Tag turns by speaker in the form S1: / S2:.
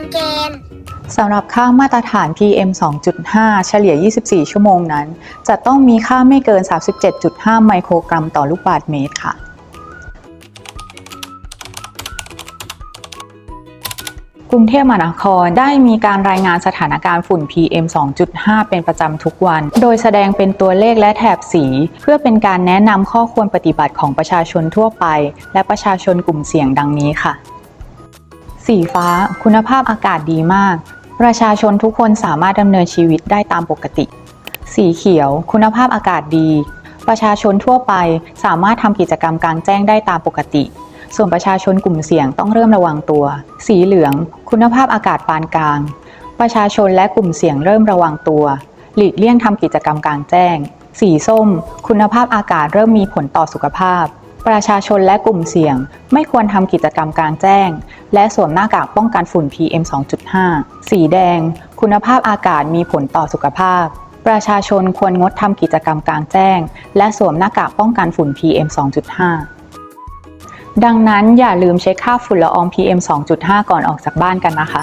S1: นเกณฑ์
S2: สำหรับค่ามาตรฐาน PM 2.5 เฉลี่ย 24 ชั่วโมงนั้น จะต้องมีค่าไม่เกิน 37.5 ไมโครกรัมต่อลูกบาศก์เมตรค่ะกรุงเทพมหานครได้มีการรายงานสถานการณ์ฝุ่น PM 2.5 เป็นประจำทุกวัน โดยแสดงเป็นตัวเลขและแถบสี เพื่อเป็นการแนะนำข้อควรปฏิบัติของประชาชนทั่วไป และประชาชนกลุ่มเสี่ยงดังนี้ค่ะ สีฟ้า คุณภาพอากาศดีมาก ประชาชนทุกคนสามารถดำเนินชีวิตได้ตามปกติ สีเขียว คุณภาพอากาศดี ประชาชนทั่วไปสามารถทำกิจกรรมกลางแจ้งได้ตามปกติ ส่วนประชาชนกลุ่มเสี่ยงต้องเริ่มระวังตัว สีเหลือง คุณภาพอากาศปานกลาง ประชาชนและกลุ่มเสี่ยงเริ่มระวังตัว หลีกเลี่ยงทำกิจกรรมกลางแจ้ง สีส้ม คุณภาพอากาศเริ่มมีผลต่อสุขภาพ ประชาชนและกลุ่มเสี่ยง ไม่ควรทำกิจกรรมกลางแจ้ง และสวมหน้ากากป้องกันฝุ่น PM 2.5 สีแดง คุณภาพอากาศมีผลต่อสุขภาพ ประชาชนควรงดทำกิจกรรมกลางแจ้ง และสวมหน้ากากป้องกันฝุ่น PM 2.5 ดังนั้นอย่าลืมเช็คค่าฝุ่นละออง PM 2.5 ก่อนออกจากบ้านกันนะคะ